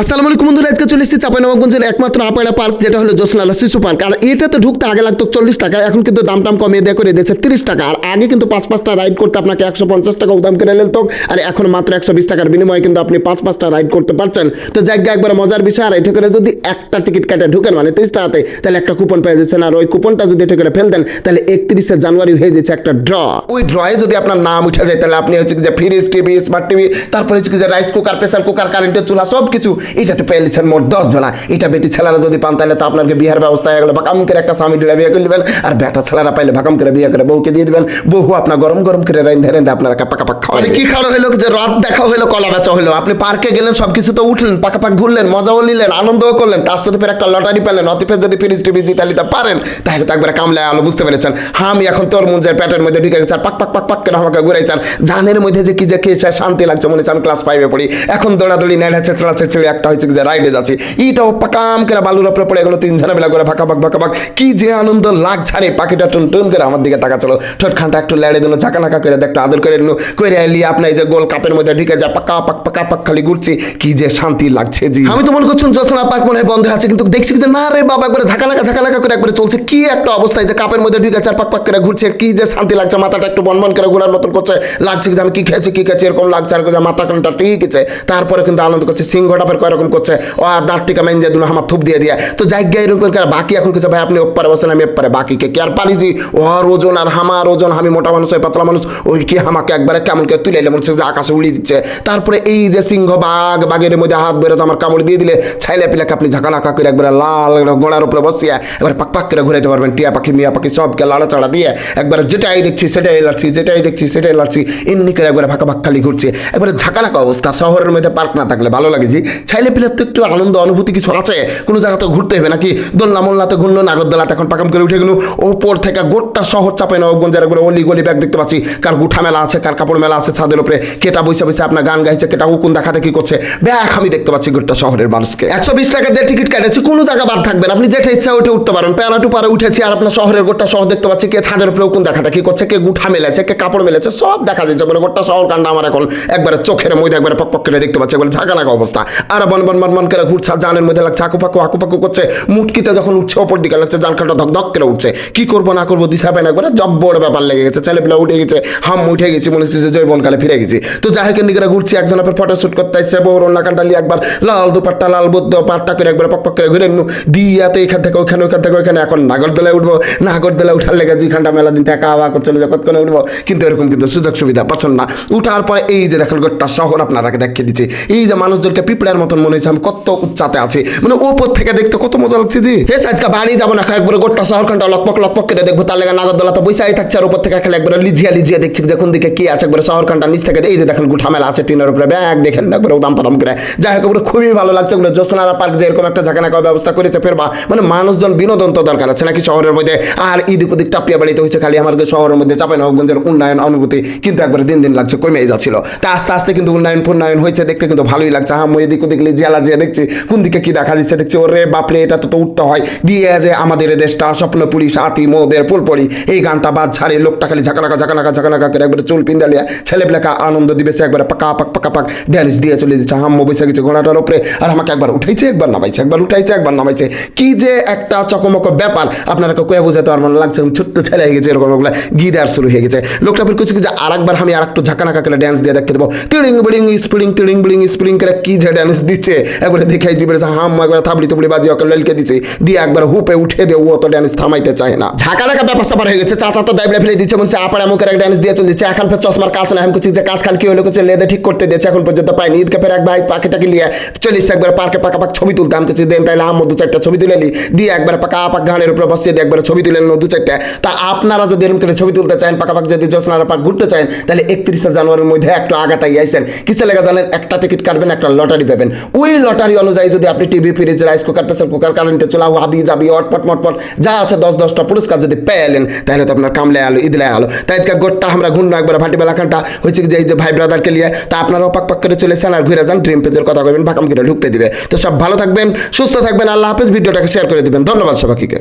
আসসালামু আলাইকুম বন্ধুরা, আজকে চলে এসেছি চাপাইনবাবগঞ্জের একমাত্র আপাড়া পার্ক, যেটা হলো জোসনালা শিশু পার্ক। আর এটাতে ঢুকতে আগে লাগতো চল্লিশ টাকা, এখন কিন্তু দাম টাম কমিয়ে দেওয়া করে দিয়েছে তিরিশ টাকা। আর আগে কিন্তু পাঁচ পাঁচটা রাইড করতে আপনাকে একশো পঞ্চাশ টাকা দাম করে নিত আর এখন মাত্র একশো বিশ টাকার বিনিময়ে কিন্তু আপনি পাঁচ পাঁচটা রাইড করতে পারছেন। তো জায়গা একবার মজার বিষয়, আর এটা করে যদি একটা টিকিট কাটে ঢুকেন মানে তিরিশ টাকাতে, তাহলে একটা কুপন পেয়ে যাচ্ছেন। আর ওই কুপনটা যদি এটা করে ফেল দেন, তাহলে একত্রিশে জানুয়ারি হয়ে যাচ্ছে একটা ড্র ওই ড্রয়ে যদি আপনার নাম উঠে যায়, তাহলে আপনি হচ্ছে যে ফ্রিজ টিভি স্মার্ট টিভি তারপরে হচ্ছে যে রাইস কুকার প্রেসার কুকার কারেন্টের চুলা সব কিছু এটাতে পেয়ে নিচ্ছেন মোট দশ জনা। এটা বেটি ছেলেরা যদি পান তাহলে তো আপনাকে বিয়ের ব্যবস্থা হয়ে গেলো। ভাকাম করে একটা স্বামী ডিলা বিয়ে করে নেবেন আর বেটা ছেলেরা পাইলে ভাকাম করে বিয়ে করে বউকে দিয়ে দিবেন। বহু আপনার গরম গরম করে রেঁধে রেঁধে আপনারা কাপা কাপা খাওয়া কি খাওয়া হলো যে রাত দেখা হলো কলা বেচা হলো আপনি পার্কে গেলেন সব কিছু তো উঠলেন, পাকা পাক ঘুরলেন, মজাও নিলেন, আনন্দও করলেন, তার সাথে ফের একটা লটারি পেলেন, অতিফের যদি ফ্রিজ টিভি জিতা নিতে পারেন, তাহলে তো একবার কামলায় আলো, বুঝতে পেরেছেন? হাম এখন তোর মুঞ্জের পেটের মধ্যে ঢুকে গেছে, আর পাক পাক পাক পাক করে আমাকে ঘুরাইছেন। জানের মধ্যে যে কি যে খেয়েছে শান্তি লাগছে মনে হচ্ছে আমি ক্লাস ফাইভে পড়ি। এখন দৌড়াদৌড়ি, নেড়ে ছেঁচড়া ছেঁচড়ে একটা হচ্ছে কি যে রাইডে যাচ্ছি। এইটাও পাকাম করে বালুর উপরে পড়ে গেলো তিন ঝানা বেলা করে ফাঁকা পাক ফাঁকা পাক কি যে আনন্দ লাগছে রে, পাখিটা টুন টুন করে আমার দিকে টাকা চলো ঠোঁট খানটা একটু লেড়ে দিল ঝাঁকা নাকা করে দেখতে আদর করে নিল করে এলি আপনার এই যে গোল কাপের মধ্যে ঢুকে যা, পাকা, পাক পাকা, পাক খালি ঘুরছি। কি যে শান্তি লাগছে জি। আমি তো মনে করছি জোসনা পার্ক মনে বন্ধ আছে, কিন্তু দেখছি যে না রে বাবা, একবারে ঝাঁকা নাকা ঝাঁকা নাকা করে একবারে চলছে। কি একটা অবস্থায় যে কাপের মধ্যে ঢুকে চার পাক পাক করে ঘুরছে, কি যে শান্তি লাগছে, মাথাটা একটু বন বন করে ঘোরার মতন করছে। লাগছে যে আমি কি খেয়েছি কি খেয়েছি, এরকম লাগছে আর মাথা কানটা ঠিক আছে। তারপরে কিন্তু আনন্দ করছে, সিংহটা কয়রকম করছে? ও দাঁত টিকা মেন দিয়ে দিল আমার থুপ দিয়ে দিয়ে। তো জায়গা এরকম করে বাকি এখন কিছু ভাই, আপনি ওপারে বসেন, আমি এপারে বাকিকে কি আর পারি জি ওর ওজন আর হামার ওজন, আমি মোটা মানুষ, ওই পাতলা মানুষ, ওই কি আমাকে একবারে কেমন করে তুলে এলে মনে যে আকাশে উড়িয়ে দিচ্ছে? তারপরে এই যে সিংহ বাঘ, বাঘের মধ্যে হাত বেরো তো আমার কামড় দিয়ে দিলে, ছাইলে পিলাকে আপনি ঝাঁকা করে একবারে লাল গোড়ার উপরে বসিয়ে একবার পাক পাক করে ঘুরাইতে পারবেন, টিয়া পাখি, মিয়া পাখি, সবকে লাড়াচাড়া দিয়ে একবার যেটাই দেখছি, সেটাই লাড়ছি, যেটাই দেখছি, সেটাই লাড়ছি, এমনি করে একবারে ফাঁকা ফাঁক খালি ঘুরছে। একবারে ঝাঁকা অবস্থা, শহরের মধ্যে পার্ক না থাকলে ভালো লাগে জি ছাইলে পিলার তো একটু আনন্দ, অনুভূতি কিছু আছে? কোনো জায়গাতে ঘুরতে হবে নাকি? দোলনা মোল্লাতে ঘুরলো, নাগরদোলাতে এখন পাকাম করে উঠে গেল। ওপর থেকে গোটটা শহর চাপে নবগঞ্জের একবারে অলি গলি ব্যাগ দেখতে পাচ্ছি। কার গুঠা মেলা আছে, কার কাপড় মেলা আছে ছাদের উপরে। কেটা বসে বসে আপনার গান গাইছে, কেটা উকুন দেখাতে কি করছে? ব্যাগ আমি দেখতে পাচ্ছি গোটটা শহরের মানুষকে। একশো বিশ টাকা দিয়ে টিকিট কাটেছি, কোনো জায়গা বাদ থাকবেন আপনি যেটা ইচ্ছা ওইটা উঠতে পারেন। প্যারাটু পারে উঠেছি আর আপনার শহরের গোটটা শহর দেখতে পাচ্ছি। কে ছাদের উপরে উকুন দেখাতে কি করছে, কে গুঠা মেলেছে, কে কাপড় মেলেছে, সব দেখা যাচ্ছে বলে, গোটটা শহর কান্ড আমার এখন একবারে চোখের মধ্যে একবারে পক পক করে দেখতে পাচ্ছি বলে ঝাঁকা নাকা অবস্থা। আর বন বন বন বন করে ঘুরছে জানের মধ্যে লাগছে আকু পাকু আকু পাকু করছে, মুটকিতে যখন উঠছে ওপর দিকে লাগছে জানখানটা ধক ধক করে উঠছে। কি করব, না করব, দিশা পায় না একবারে জব্বর ব্যাপার লেগে গেছে ছেলে পেলে উঠে গেছে, হাম উঠে গেছি, মনে হচ্ছে যে জৈবনকালে ফিরে গেছি। তো যাই হোক দিকে ঘুরছি, একজন আপনার ফটো শুট করতে আসছে, বউর অন্য কান্ডালি একবার লাল দুপাট্টা, লাল বুদ্ধ পাট্টা করে একবার পক পক করে ঘুরে নু দিয়াতে এখান থেকে ওখানে ওইখান থেকে ওইখানে এখন নাগরদোলায় উঠবো। নাগরদোলায় উঠার লেগে যেখানটা মেলা দিন থেকে আওয়া করছিল, যে কতক্ষণে উঠবো, কিন্তু এরকম কিন্তু সুযোগ সুবিধা পাচ্ছেন না। উঠার পরে এই যে দেখেন গোটা শহর আপনারাকে দেখিয়ে দিচ্ছে। এই যে মানুষজনকে পিঁপড়ার মতন মনে হচ্ছে আমি কত উচ্চাতে আছি। মানে ওপর থেকে দেখতে কত মজা লাগছে জি হেস, আজকে বাড়ি যাব না, একবারে গোটা শহর খানটা লকপক লকপক করে দেখব। তার লেগে নাগরদোলা তো বৈশাই থাকছে, আর উপর থেকে খেলে একবারে লিজিয়া লিজিয়া দেখছি যে কোন দিকে কি আছে। একবারে শহর খানটা নিচ থেকে এই যে দেখেন গুঠা মেলা আছে টিনের উপরে। ব্যাগ দেখেন না, একবারে উদাম পাদাম করে। যাই হোক, একবারে খুবই ভালো লাগছে ওগুলো। জোসনারা পার্ক যে এরকম একটা জায়গা না ব্যবস্থা করেছে ফেরবা মানে মানুষজন বিনোদন তো দরকার আছে নাকি শহরের মধ্যে? আর ইদিক ওদিক টাপিয়া বাড়িতে হয়েছে খালি আমাদের শহরের মধ্যে চাপাই নবগঞ্জের উন্নয়ন অনুভূতি কিন্তু একবারে দিন দিন লাগছে, কমে যাচ্ছিল। তা আস্তে আস্তে কিন্তু উন্নয়ন উন্নয়ন হয়েছে, দেখতে কিন্তু ভালোই লাগছে। হ্যাঁ এদিক ওদিক জেলা যে দেখছি, কোন দিকে কি দেখা যাচ্ছে দেখছি, ওরে বাপরে, এটা তো তো উঠতে হয়। দিয়ে যে আমাদের দেশটা স্বপ্ন পুলিশ সাথী মোদের ফুলপড়ি এই গানটা বাদ ছাড়ে লোকটা খালি ঝাঁকানাকা ঝাঁকানাকা ঝাঁকানাকা করে একবারে চুল পিন্দালিয়া ছেলেপেলেকা আনন্দ দিবে, সে একবারে পাকা, পাক পাকা, পাক ড্যানিস দিয়ে চলে যাচ্ছে। হাম্মো বসে গেছে ঘোড়াটার উপরে, আর আমাকে একবার উঠাইছে, একবার নামাইছে, একবার উঠাইছে, একবার নামাইছে। কি যে একটা চকমক ব্যাপার আপনারা কয়ে বোঝাতে পারব না, লাগছে ছোট্ট ছেলে হয়ে গেছে, এরকম ওগুলো গিদার শুরু হয়ে গেছে। লোকটা ফের কিছু যে আর একবার আমি আর একটু ঝাঁকানাকা করে ড্যান্স দিয়ে দেখতে দেবো। তিড়িং, বিড়িং, স্প্রিং, তিড়িং, বিড়িং, স্প্রিং করে কি যে ড্যান্স দিচ্ছে। একবারে দেখাই জিবে হাম, একবার থাবড়ি তুবড়ি বাজি ওকে লেলকে দিচ্ছে দিয়ে একবার হুপে উঠে দিয়ে ও তো ড্যান্স থামাইতে চায় না। ঝাঁকা রাখা ব্যাপার স্যাপার হয়ে গেছে। চাচা তো দাইবলে ফেলে দিচ্ছে মনে আপার এমন করে ড্যান্স দিয়ে চলেছে। এখন ফের চশমার কাজ না আমি যে, কাজ খান কি হলো? করছে লেদে ঠিক করতে দিয়েছে। এখন পর্যন্ত পাইনি। ঈদকে ফের এক ভাই পাখিটাকে নিয়ে চলিস, একবার পার্কে পাকা পাক ছবি তুলতে। আমি কিছু দেন তাইলে আম দু চারটা ছবি তুলে নি। দিয়ে একবার পাকা পাক ঘাড়ের উপর বসিয়ে দিয়ে একবার ছবি তুলে নিল দু চারটা। তা আপনারা যদি এরকম করে ছবি তুলতে চান, পাকা পাক যদি জোসনারা পার্ক ঘুরতে চান তাহলে একত্রিশে জানুয়ারির মধ্যে একটু আগাতাই আইসেন। কিসে লেগে জানেন? একটা টিকিট কাটবেন, একটা লটারি পাবেন। ওই লটারি অনুযায়ী যদি আপনি TV fridge rice cooker pressure cooker কারেন্টে চলা, হাবি যাবি অটপট, মটপট, যা আছে দশ, দশটা পুরস্কার যদি পেলেন, তাহলে তো আপনার কামলে আলো ঈদলে আলো। তাই আজকে গোটটা আমরা ঘুরনো একবার ভাটি বেলাখানটা হয়েছে যে এই যে ভাই ব্রাদারকে নিয়ে, তা আপনারাও পাক পাক করে চলেছেন আর ঘুরে যান ড্রিম পেজের কথা কবেন ভাকাম করে ঢুকতে দিবে। তো সব ভালো থাকবেন, সুস্থ থাকবেন, আল্লাহ হাফেজ, ভিডিওটাকে শেয়ার করে দেবেন। ধন্যবাদ সবাইকে।